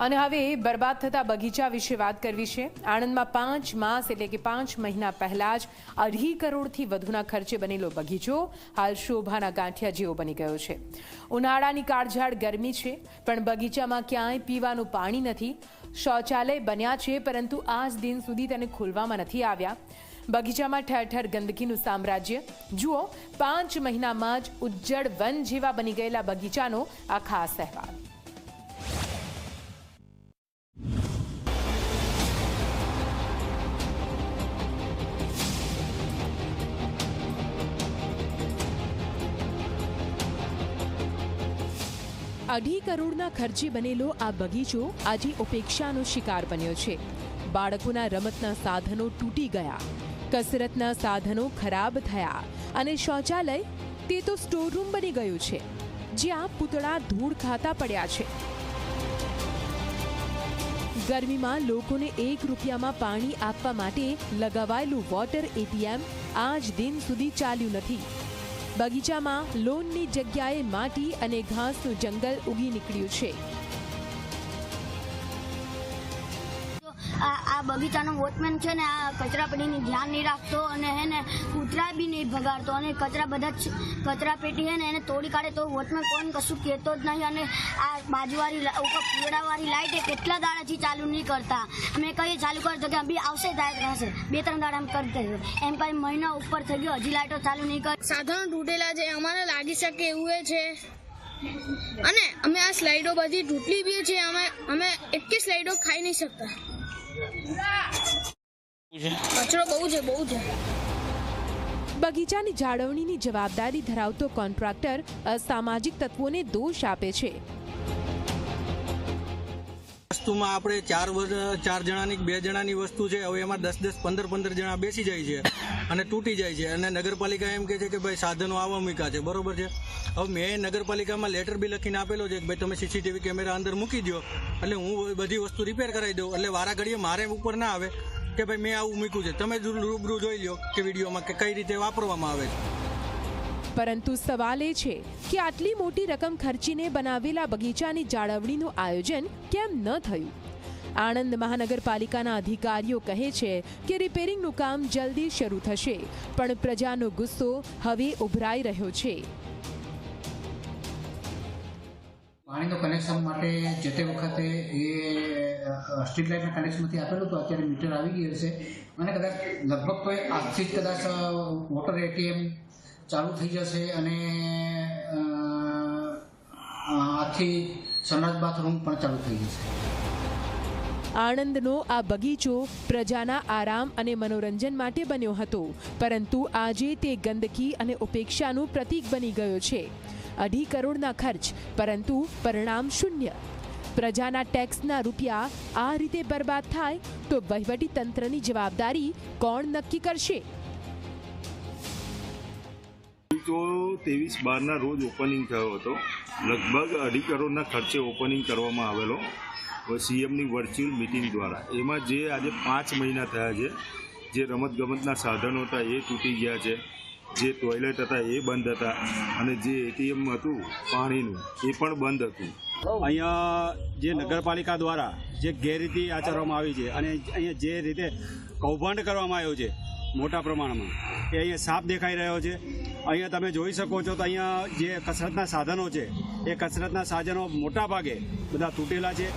અને હવે બરબાદ થતા બગીચા વિશે વાત કરવી છે. આણંદમાં પાંચ માસ એટલે કે પાંચ મહિના પહેલા જ અઢી કરોડથી વધુના ખર્ચે બનેલો બગીચો હાલ શોભાના ગાંઠિયા જેવો બની ગયો છે. ઉનાળાની કાળઝાળ ગરમી છે, પણ બગીચામાં ક્યાંય પીવાનું પાણી નથી. શૌચાલય બન્યા છે, પરંતુ આજ દિન સુધી તેને ખોલવામાં નથી આવ્યા. બગીચામાં ઠેર ઠેર ગંદકીનું સામ્રાજ્ય. જુઓ, પાંચ મહિનામાં જ ઉજ્જડ વન જેવા બની ગયેલા બગીચાનો આ ખાસ અહેવાલ. અઢી કરોડના ખર્ચે બનેલો આ બગીચો આજે ઉપેક્ષાનો શિકાર બન્યો છે. બાળકોના રમતના સાધનો તૂટી ગયા, કસરતના સાધનો ખરાબ થયા અને શૌચાલય તે તો સ્ટોર રૂમ બની ગયું છે, જ્યાં પૂતળા ધૂળ ખાતા પડ્યા છે. ગરમીમાં લોકોને એક રૂપિયામાં પાણી આપવા માટે લગાવાયેલું વોટર એટીએમ આજ દિન સુધી ચાલ્યું નથી. બગીચામાં લોનની જગ્યાએ માટી અને ઘાસનું જંગલ ઉગી નીકળ્યું છે. આ બગીચાનો વોચમેન છે ને, આ કચરા પેટીની ધ્યાન નહીં રાખતો અને હે ને, કૂતરા બી નહીં ભગાડતો. અને કચરા બધા કચરા પેટી હે ને, એને તોડી કાઢે તો વોચમેન કોઈ કશું કહેતો જ નહીં. અને આ બાજુવાળી ઉપર પીવડાવાળી લાઈટ એ કેટલા દાડાથી ચાલુ નહીં કરતા. અમે કહીએ ચાલુ કર. તો કે, બી, આવશે થાય હશે બે ત્રણ દાડા એમ દઈએ એમ કઈ મહિના ઉપર થઈ ગયો. હજી લાઇટો ચાલુ નહીં કરી સાધનો તૂટેલા છે અમારે લાગી શકે એવું એ છે. અને અમે આ સ્લાઇડો બધી તૂટલી બી છે. અમે અમે એટલી સ્લાઇડો ખાઈ નહીં શકતા. કચરો બહુ છે બહુ છે. બગીચાની જાળવણીની જવાબદારી ધરાવતો કોન્ટ્રાક્ટર અસામાજિક તત્વોને દોષ આપે છે. વસ્તુમાં આપણે ચાર વર્ષ ચાર જણાની બે જણાની વસ્તુ છે હવે એમાં દસ દસ પંદર પંદર જણા બેસી જાય છે. અને તૂટી જાય છે. અને નગરપાલિકા એમ કહે છે કે ભાઈ સાધનો આવા મૂક્યા છે. બરોબર છે? હવે મેં નગરપાલિકામાં લેટર બી લખીને આપેલો છે કે ભાઈ તમે સીસીટીવી કેમેરા અંદર મૂકી દો એટલે હું બધી વસ્તુ રિપેર કરાવી દઉં. એટલે વારા ઘડીએ મારે ઉપર ના આવે કે ભાઈ મેં આવું મૂક્યું છે. તમે રૂબરૂ જોઈ લો કે વિડીયોમાં કે કઈ રીતે વાપરવામાં આવે છે. પરંતુ સવાલ એ છે કે આટલી મોટી રકમ ખર્ચીને બનાવેલા બગીચાની જાળવણીનું આયોજન કેમ ન થયું? આણંદ મહાનગરપાલિકાના અધિકારીઓ કહે છે કે રિપેરિંગનું કામ જલ્દી શરૂ થશે, પણ પ્રજાનો ગુસ્સો હવે ઉભરાઈ રહ્યો છે. પાણીનું કનેક્શન માટે જે તે વખતે એ સ્ટ્રીટ લાઇટના કનેક્શનમાંથી આપેલું હતું, અત્યારે મીટર આવી ગયું છે અને કદાચ લગભગ તો આજથી જ કદાચ વોટર એટીએમ ચાલુ થઈ જશે અને આજથી સનરાજ બાથરૂમ પણ ચાલુ થઈ જશે. આણંદનો આ બગીચો પ્રજાના આરામ અને મનોરંજન માટે બન્યો હતો. પરંતુ આજે તે ગંદકી અને ઉપેક્ષાનું પ્રતીક બની ગયો છે. અઢી કરોડના ખર્ચ, પરંતુ પરિણામ શૂન્ય. પ્રજાના ટેક્સના રૂપિયા આ રીતે બરબાદ થાય તો વહીવટી તંત્રની જવાબદારી કોણ નક્કી કરશે? તો ત્રેવીસ બારના રોજ ઓપનિંગ થયો હતો. લગભગ અઢી કરોડના ખર્ચે ઓપનિંગ કરવામાં આવેલો. સીએમની વર્ચ્યુઅલ મિટિંગ દ્વારા. એમાં જે આજે પાંચ મહિના થયા છે, જે રમતગમતના સાધનો હતા એ તૂટી ગયા છે, જે ટોયલેટ હતા એ બંધ હતા, અને જે એટીએમ હતું પાણીનું, એ પણ બંધ હતું. અહીંયા જે નગરપાલિકા દ્વારા જે ગેરરીતિ આચરવામાં આવી છે અને અહીંયા જે રીતે કૌભાંડ કરવામાં આવ્યો છે મોટા પ્રમાણમાં, એ અહીંયા સાફ દેખાઈ રહ્યો છે. અહીંયા તમે જોઈ શકો છો તો અહીંયા જે કસરતના સાધનો છે, એ કસરતના સાધનો મોટા ભાગે બધા તૂટેલા છે.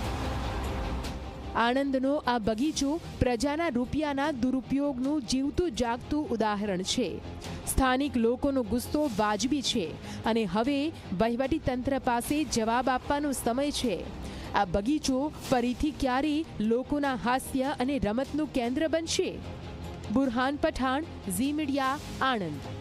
આણંદનો આ બગીચો પ્રજાના રૂપિયાના દુરુપયોગનું જીવતું જાગતું ઉદાહરણ છે. સ્થાનિક લોકોનો ગુસ્સો વાજબી છે અને હવે વહીવટી તંત્ર પાસે જવાબ આપવાનો સમય છે. આ બગીચો ફરીથી ક્યારે લોકોના હાસ્ય અને રમતનું કેન્દ્ર બનશે? Burhan Pathan, Zee media, Anand.